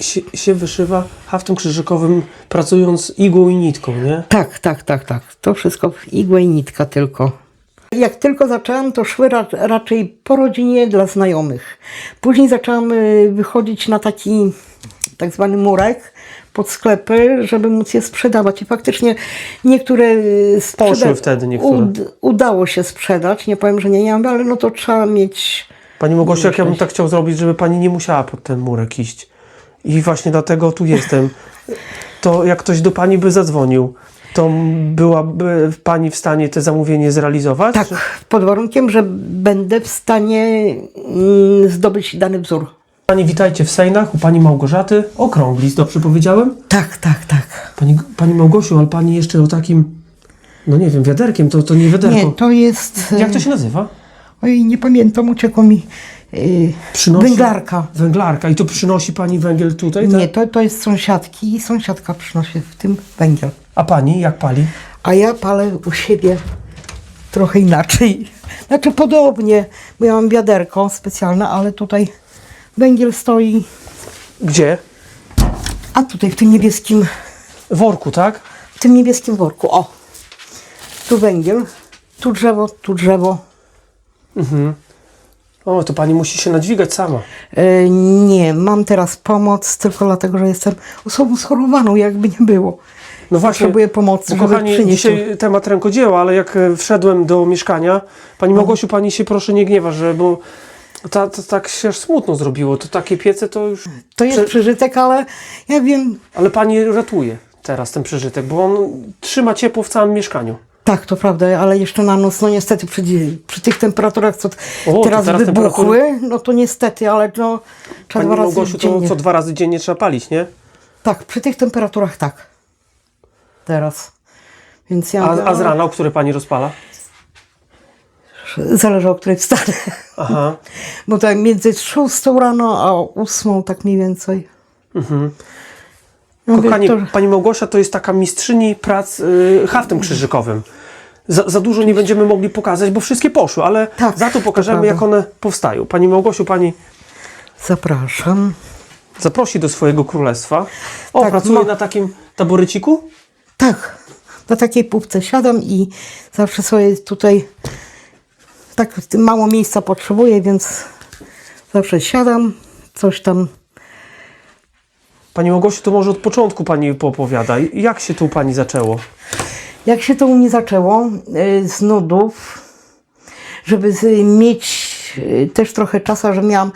się, się wyszywa haftem krzyżykowym, pracując igłą i nitką, nie? Tak, tak, tak, tak. To wszystko w igłę i nitka tylko. Jak tylko zaczęłam, to szły ra raczej po rodzinie dla znajomych. Później zaczęłam y, wychodzić na taki tak zwany murek pod sklepy, żeby móc je sprzedawać. I faktycznie niektóre y, sprzeda- Poszły wtedy niektóre. ud- udało się sprzedać. Nie powiem, że nie, nie mam, ale no to trzeba mieć... Pani Małgosiu, jak ja bym tak chciał zrobić, żeby pani nie musiała pod ten murek iść. I właśnie dlatego tu jestem. To jak ktoś do pani by zadzwonił, to byłaby pani w stanie te zamówienie zrealizować? Tak, pod warunkiem, że będę w stanie mm, zdobyć dany wzór. Pani witajcie w Sejnach u pani Małgorzaty. Okrągli, dobrze powiedziałem? Tak, tak, tak. Pani, pani Małgosiu, ale pani jeszcze o takim, no nie wiem, wiaderkiem, to, to nie wiaderko. Nie, to jest... Jak to się nazywa? Oj, nie pamiętam, uciekło mi. Yy, Przynosi- Węglarka. Węglarka. I to przynosi pani węgiel tutaj? tak? Nie, to, to jest sąsiadki i sąsiadka przynosi w tym węgiel. A pani jak pali? A ja palę u siebie trochę inaczej. Znaczy podobnie, bo ja mam wiaderko specjalne, ale tutaj węgiel stoi, Gdzie? a tutaj w tym niebieskim, worku, tak? w tym niebieskim worku, o. Tu węgiel, tu drzewo, tu drzewo. O, to pani musi się nadźwigać sama. E, nie, mam teraz pomoc tylko dlatego, że jestem osobą schorowaną, jakby nie było. No właśnie, Potrzebuję pomocy, żeby kochani, przynieść. dzisiaj temat rękodzieła, ale jak e, wszedłem do mieszkania, No. pani Małgosiu, pani się proszę nie gniewa, że bo ta, ta, tak się aż smutno zrobiło. To takie piece to już... To jest Prze- przeżytek, ale ja wiem, Ale pani ratuje teraz ten przeżytek, bo on trzyma ciepło w całym mieszkaniu. Tak, to prawda, ale jeszcze na noc, no niestety przy, przy tych temperaturach, co to teraz, teraz wybuchły, no to niestety, ale no trzeba Pani dwa razy Małgosiu, to dziennie. co dwa razy dziennie trzeba palić, nie? Tak, przy tych temperaturach tak. Teraz. Więc ja A, a z rana, o której pani rozpala? Zależy o której wstanę. Aha. Bo tak między 6 rano a 8 tak mniej więcej. Mhm. Kochani, pani Małgosia to jest taka mistrzyni prac y, haftem krzyżykowym. Za, za dużo nie będziemy mogli pokazać, bo wszystkie poszły, ale Tak, za to to pokażemy, prawda. jak one powstają. Pani Małgosiu, pani Zapraszam. zaprosi do swojego królestwa. O, Tak, pracuje ma- na takim taboryciku? Tak, na takiej półce siadam i zawsze sobie tutaj tak mało miejsca potrzebuję, więc zawsze siadam, coś tam. Pani Małgosiu, to może od początku pani poopowiada. Jak się tu u pani zaczęło? Jak się to u mnie zaczęło? y, Z nudów, żeby mieć y, też trochę czasu, że miałam,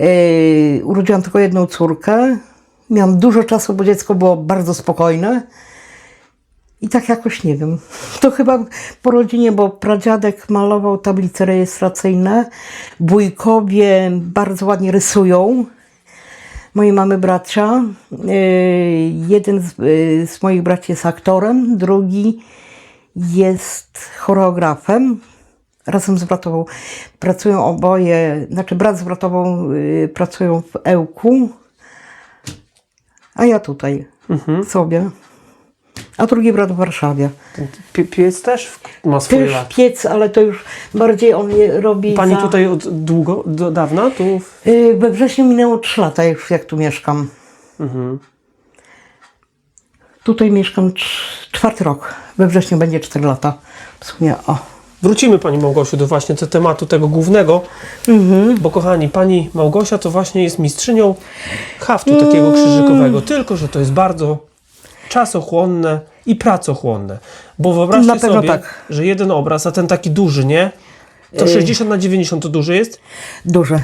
y, urodziłam tylko jedną córkę. Miałam dużo czasu, bo dziecko było bardzo spokojne. I tak jakoś nie wiem. To chyba po rodzinie, bo pradziadek malował tablice rejestracyjne. Wujkowie bardzo ładnie rysują. Mojej mamy bracia. Yy, jeden z, yy, z moich braci jest aktorem, drugi jest choreografem. Razem z bratową pracują oboje, znaczy brat z bratową yy, pracują w Ełku, a ja tutaj sobie. A drugi brat w Warszawie. Pie- piec też ma swoje Też lata. piec, ale to już bardziej on je robi. Pani za... tutaj od długo, do dawna? Tu Yy, We wrześniu minęło 3 lata już, jak tu mieszkam. Mhm. Tutaj mieszkam cz- czwarty rok. We wrześniu będzie 4 lata. W sumie, o. Wrócimy Pani Małgosiu do właśnie do tematu tego głównego, Mhm. bo kochani, Pani Małgosia to właśnie jest mistrzynią haftu takiego Mm. krzyżykowego, tylko że to jest bardzo czasochłonne i pracochłonne, bo wyobraźcie sobie, tak. że jeden obraz, a ten taki duży, nie? To 60 na 90 to duży jest? Duże. No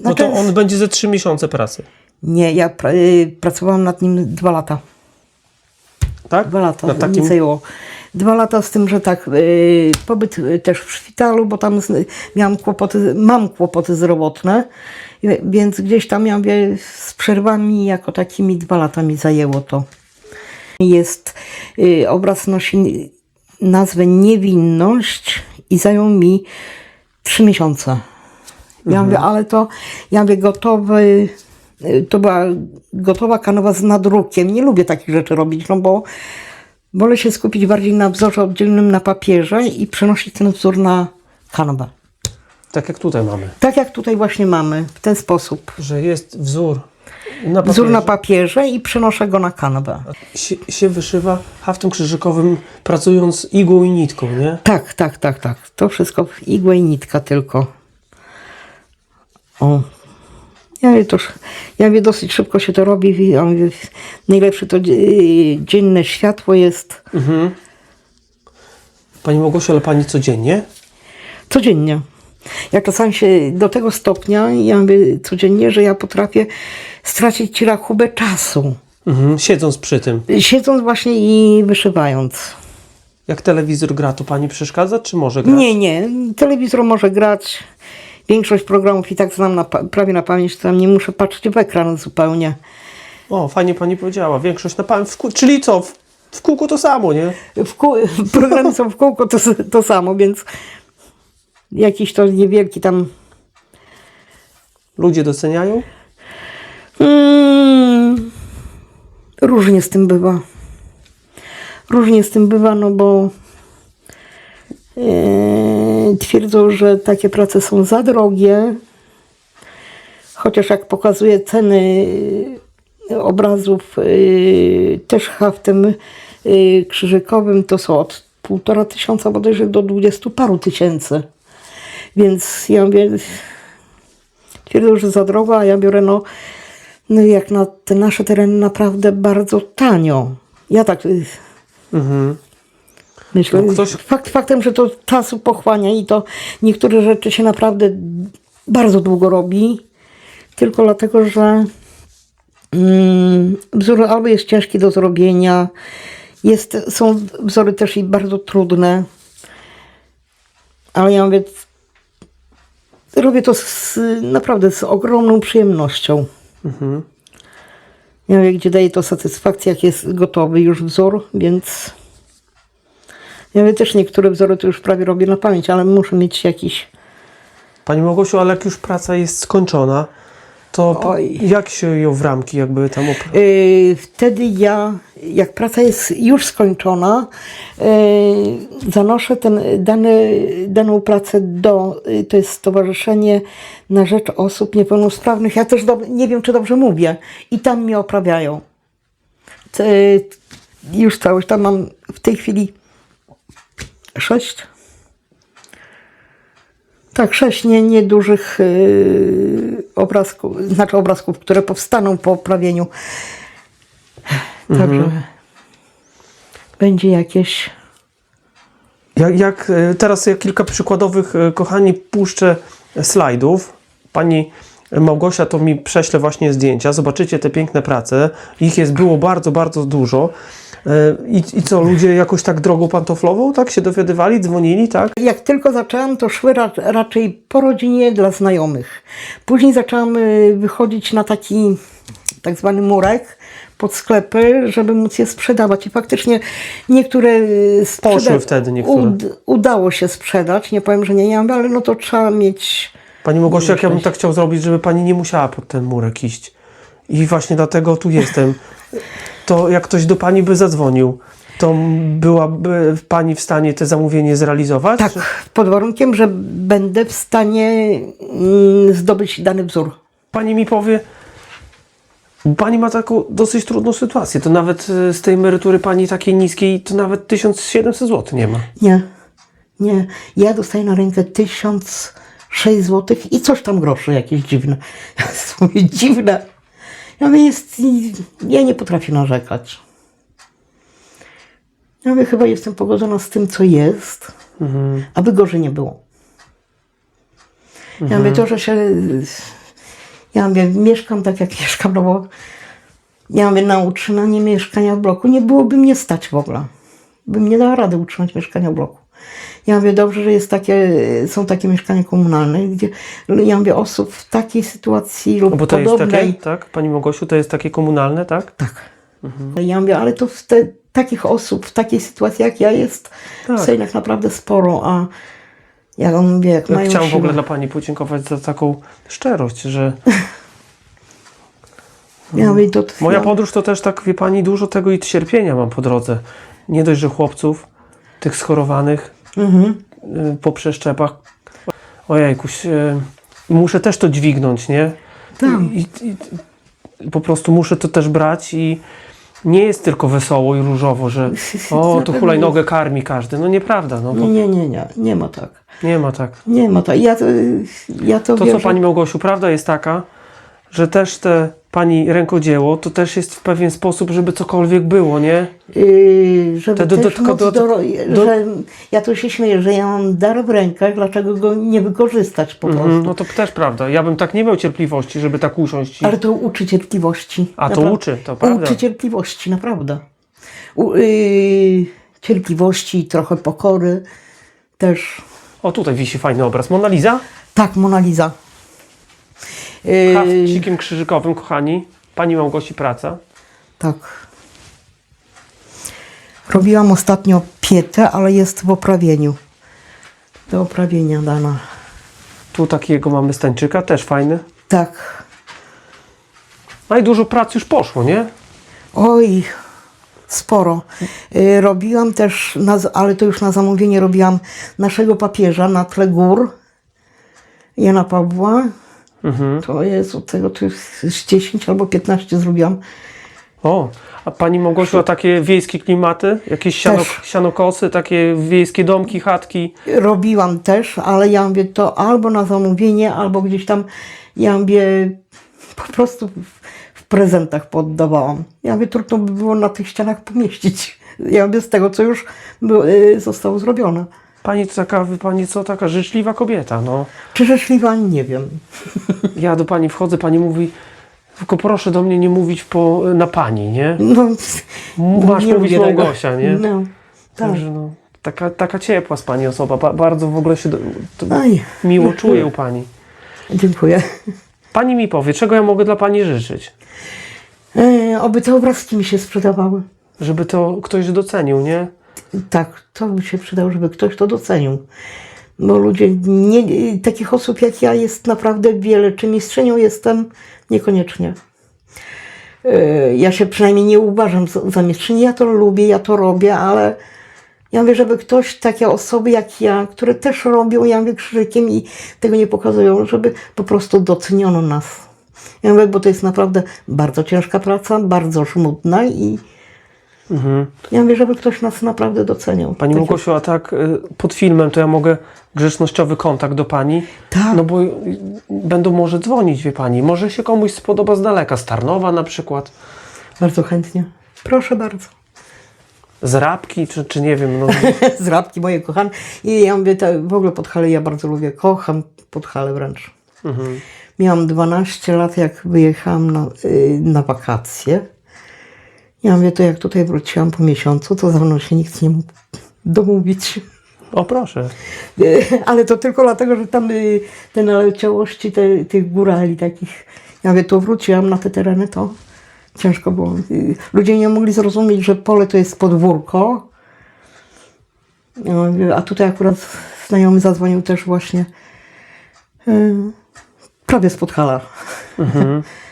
Znaczy, to on będzie ze 3 miesiące pracy, Nie, ja pra- y, pracowałam nad nim dwa lata. tak? Dwa lata Na takim, zajęło. Dwa lata z tym, że tak, y, pobyt y, też w szpitalu, bo tam z, miałam kłopoty, mam kłopoty zdrowotne, więc gdzieś tam ja mówię, z przerwami jako takimi dwa lata mi zajęło to. Jest, y, obraz nosi nazwę Niewinność i zajął mi trzy miesiące. Ja mówię, ale to, ja mówię, gotowy, y, to była gotowa kanowa z nadrukiem. Nie lubię takich rzeczy robić, no bo wolę się skupić bardziej na wzorze oddzielnym na papierze i przenosić ten wzór na kanwę. tak jak tutaj mamy, Tak jak tutaj właśnie mamy, w ten sposób. że jest wzór Na wzór na papierze. i przenoszę go na kanwę. się, się wyszywa haftem krzyżykowym, pracując igłą i nitką, nie? Tak, tak, tak, tak. To wszystko w igłę i nitka tylko. O. Ja wiem, to, ja wiem, dosyć szybko się to robi. Ja mówię, najlepsze to dzie- dzienne światło jest Mhm. Pani Małgosiu, ale pani codziennie? codziennie. Ja czasami się do tego stopnia, ja mówię codziennie, że ja potrafię stracić rachubę czasu. Mhm. Siedząc przy tym. Siedząc właśnie i wyszywając. Jak telewizor gra, to pani przeszkadza, czy może grać? Nie, nie. Telewizor może grać. Większość programów i tak znam na, prawie na pamięć, to tam nie muszę patrzeć w ekran zupełnie. O, fajnie pani powiedziała. Większość na kół... Czyli co? W, w kółko to samo, nie? W kół, programy są w kółko to, to samo, więc jakiś to niewielki tam. Ludzie doceniają? Mm, różnie z tym bywa. Różnie z tym bywa, no bo e, twierdzą, że takie prace są za drogie. Chociaż jak pokazuje ceny e, obrazów e, też haftem e, krzyżykowym, to są od półtora tysiąca bodajże do dwudziestu paru tysięcy. Więc ja mówię, twierdzą, że za drogo, a ja biorę no, no jak na te nasze tereny naprawdę bardzo tanio. Ja tak y, Mhm. myślę. No ktoś- Fakt faktem, że to czasu pochłania i to niektóre rzeczy się naprawdę bardzo długo robi, tylko dlatego, że mm, wzór albo jest ciężki do zrobienia, jest, są wzory też i bardzo trudne, ale ja mówię, robię to z, naprawdę z ogromną przyjemnością. Mhm. Ja wiem, gdzie daje to satysfakcję, jak jest gotowy już wzór, więc ja wiem, też niektóre wzory to już prawie robię na pamięć, ale muszę mieć jakiś Pani Małgosiu, ale jak już praca jest skończona, to Oj. jak się ją w ramki jakby tam op- Yy, Wtedy ja, jak praca jest już skończona, yy, zanoszę ten dany, daną pracę do, yy, to jest Stowarzyszenie na Rzecz Osób Niepełnosprawnych. Ja też dob- nie wiem, czy dobrze mówię. I tam mnie oprawiają. Ty- Już całość, tam mam w tej chwili sześć. Tak, sześć nie, niedużych yy, obrazków, znaczy obrazków, które powstaną po oprawieniu. Także będzie jakieś. Jak, jak e, teraz ja kilka przykładowych, e, kochani, puszczę slajdów. Pani Małgosia to mi prześle właśnie zdjęcia. Zobaczycie te piękne prace. Ich jest było bardzo, bardzo dużo. E, I, I co, ludzie jakoś tak drogą pantoflową, tak się dowiadywali, dzwonili, tak? Jak tylko zaczęłam, to szły ra raczej po rodzinie dla znajomych. Później zaczęłam y, wychodzić na taki tak zwany murek pod sklepy, żeby móc je sprzedawać. I faktycznie niektóre sprzeda- Poszły wtedy niektóre. ud- udało się sprzedać. Nie powiem, że nie, nie, ale no to trzeba mieć. Pani Małgosia, jak ja bym tak chciał zrobić, żeby pani nie musiała pod ten murek iść. I właśnie dlatego tu jestem. To jak ktoś do pani by zadzwonił, to byłaby pani w stanie te zamówienie zrealizować? Tak, pod warunkiem, że będę w stanie mm, zdobyć dany wzór. Pani mi powie, pani ma taką dosyć trudną sytuację. To nawet e, z tej emerytury pani takiej niskiej, to nawet 1700 zł nie ma. Nie, nie. Ja dostaję na rękę 1006 zł i coś tam groszy jakieś dziwne. Dziwne. Ja mówię, jest, ja nie potrafię narzekać. Ja mówię, chyba jestem pogodzona z tym, co jest, aby gorzej nie było. Ja mówię, to, że się... Ja mówię, mieszkam tak, jak mieszkam, no bo ja mówię, na utrzymanie mieszkania w bloku nie byłoby mnie stać w ogóle. Bym nie dała rady utrzymać mieszkania w bloku. Ja mówię, dobrze, że jest takie, są takie mieszkania komunalne, gdzie ja mówię, osób w takiej sytuacji lub No bo to jest podobnej. takie, tak? Pani Małgosiu, to jest takie komunalne, tak? Tak. Ja mówię, ale to w te, takich osób w takiej sytuacji jak ja jest Tak. w Sejnach naprawdę sporo, a ja mówię, jak Ja mają chciałem w ogóle dla pani podziękować za taką szczerość, że Ja mówię, to, moja ja, podróż to też tak, wie pani, dużo tego i cierpienia mam po drodze. Nie dość, że chłopców, tych schorowanych mhm. y, po przeszczepach. Ojejkuś, muszę też to dźwignąć, nie? Tak. I, i, po prostu muszę to też brać i nie jest tylko wesoło i różowo, że o, tu hulajnogę karmi każdy. No nieprawda, no Nie, to nie, nie, nie, nie ma tak. nie ma tak. Nie ma tak. Ja to, ja to, To wierzę. co Pani Małgosiu, prawda jest taka, że też te Pani rękodzieło, to też jest w pewien sposób, żeby cokolwiek było, nie? Yy, żeby Te do- też do- móc do- do, do- że ja tu się śmieję, że ja mam dar w rękach, dlaczego go nie wykorzystać po prostu. Mhm, no to też prawda. Ja bym tak nie miał cierpliwości, żeby tak usiąść. I... Ale to uczy cierpliwości. A to Naprawdę. uczy, to prawda. Uczy cierpliwości, naprawdę. U, yy, cierpliwości, trochę pokory też. O, tutaj wisi fajny obraz. Mona Lisa? Tak, Mona Lisa. Yy, Hafcikiem krzyżykowym, kochani. Pani Małgosi praca. tak. Robiłam ostatnio pietę, ale jest w oprawieniu. Do oprawienia dana. Tu takiego mamy stańczyka, też fajny. Tak. No i dużo prac już poszło, nie? Oj, sporo. Y, Robiłam też, na, z- ale to już na zamówienie robiłam naszego papieża na tle gór. Jana Pawła. Mhm. To jest od tego to z 10 albo 15 zrobiłam. O, a Pani Małgosiu, a takie wiejskie klimaty? Jakieś siano, Też. sianokosy, takie wiejskie domki, chatki? Robiłam też, ale ja mówię to albo na zamówienie, albo gdzieś tam, ja mówię po prostu w, w prezentach poddawałam. Ja mówię, trudno by było na tych ścianach pomieścić. Ja mówię z tego, co już było, y, zostało zrobione. Pani to taka, Pani co, taka życzliwa kobieta, no. Czy życzliwa? Nie wiem. Ja do Pani wchodzę, Pani mówi, tylko proszę do mnie nie mówić po, na Pani, nie? No, Masz nie mówić. Małgosia, nie? No, tak. Także no, taka, taka ciepła z Pani osoba, ba, bardzo w ogóle się do, Aj, miło czuję u Pani. dziękuję. Pani mi powie, czego ja mogę dla Pani życzyć? E, oby te obrazki mi się sprzedawały. Żeby to ktoś docenił, nie? Tak, to by się przydało, żeby ktoś to docenił. Bo ludzie, nie, takich osób jak ja jest naprawdę wiele. Czy mistrzynią jestem? Niekoniecznie. E, Ja się przynajmniej nie uważam za, mistrzynię. Ja to lubię, ja to robię, ale ja mówię, żeby ktoś, takie osoby jak ja, które też robią, ja mówię krzyżykiem i tego nie pokazują, żeby po prostu doceniono nas. Ja mówię, bo to jest naprawdę bardzo ciężka praca, bardzo żmudna i ja mówię, żeby ktoś nas naprawdę doceniał. Pani Takie- Małgosiu, a tak y, pod filmem to ja mogę grzecznościowy kontakt do Pani? Tak. No bo y, będą może dzwonić, wie Pani. Może się komuś spodoba z daleka, z Tarnowa na przykład, Bardzo chętnie. Proszę bardzo. z Rabki, czy, czy nie wiem, no. Z Rabki moje kochane. I ja mówię, w ogóle Podhale ja bardzo lubię. Kocham Podhale wręcz. Mhm. Miałam 12 lat, jak wyjechałam na, y, na wakacje. Ja mówię, to jak tutaj wróciłam po miesiącu, to ze mną się nikt nie mógł domówić. O proszę. Ale to tylko dlatego, że tam y, te naleciałości te, tych górali takich. Ja mówię, to wróciłam na te tereny, to ciężko było. Y, Ludzie nie mogli zrozumieć, że pole to jest podwórko. A tutaj akurat znajomy zadzwonił też właśnie y, prawie z Podhala.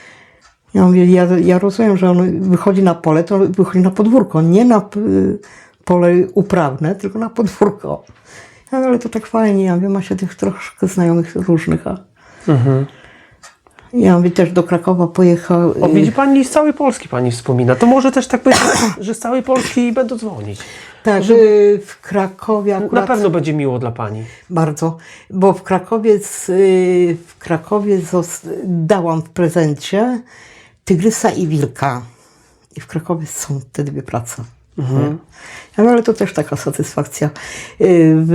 Ja mówię, ja, ja rozumiem, że on wychodzi na pole, to wychodzi na podwórko, nie na y, pole uprawne, tylko na podwórko. Ja mówię, ale to tak fajnie, ja wiem, ma się tych troszkę znajomych różnych. A... Ja mówię, też do Krakowa pojechał. O, y, widzi Pani, z całej Polski Pani wspomina. To może też tak być, że z całej Polski będą dzwonić. tak, y, w Krakowie Na akurat pewno będzie miło dla Pani. bardzo, bo w Krakowie, z, w Krakowie dałam w prezencie Tygrysa i Wilka. I w Krakowie są te dwie prace. Mhm. No, ale to też taka satysfakcja. Y, W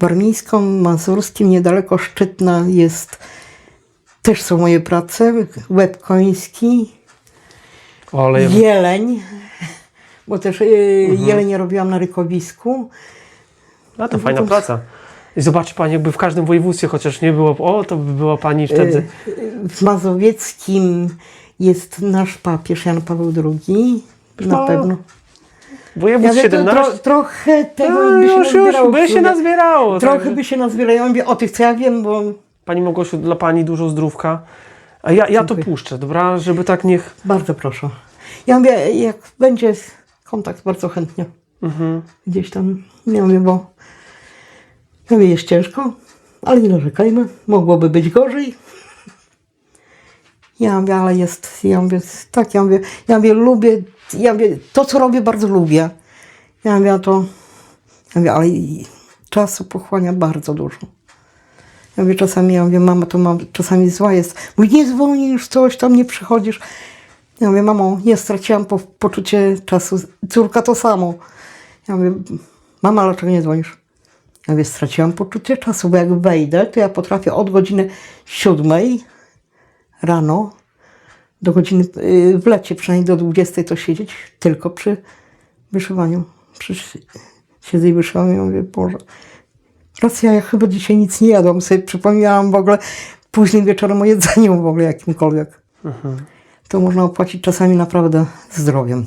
Warmińską-Mazurskim, niedaleko Szczytna jest, też są moje prace, łeb koński, O, ale ja, jeleń, bo też y, jeleń robiłam na rykowisku. a to fajna praca. I zobaczy Pani, jakby w każdym województwie chociaż nie było, o, to by była Pani wtedy... W Mazowieckim jest nasz papież Jan Paweł II, na O, pewno. Województw Ja wiem, to 17... tro, trochę tego No, by się już, już, by się nazbierało. Trochę także- by się nazbierało. Ja mówię o tych, co ja wiem, bo Pani Małgosiu, dla Pani dużo zdrówka. A ja, ja to puszczę, dobra? Żeby tak niech... Bardzo proszę. Ja mówię, jak będzie kontakt, bardzo chętnie. Gdzieś tam, ja mówię, bo jest ciężko, ale nie narzekajmy. Mogłoby być gorzej. Ja mówię, ale jest, ja mówię, tak, ja mówię, ja mówię, lubię, ja mówię, to co robię bardzo lubię. Ja mówię, to, ja mówię, ale czasu pochłania bardzo dużo. Ja mówię, czasami, ja mówię, mama, to mam, czasami zła jest. Mówi, nie dzwonisz, coś tam, nie przychodzisz. Ja mówię, mamo, nie straciłam po, poczucie czasu. Córka to samo. Ja mówię, mama, dlaczego nie dzwonisz? Ja mówię, straciłam poczucie czasu, bo jak wejdę, to ja potrafię od godziny siódmej rano do godziny, yy, w lecie przynajmniej do 20 to siedzieć tylko przy wyszywaniu. Przy, siedzę i wyszywam i mówię, Boże, raz ja, chyba dzisiaj nic nie jadłam, sobie przypomniałam w ogóle późnym wieczorem o jedzeniu w ogóle jakimkolwiek. To można opłacić czasami naprawdę zdrowiem.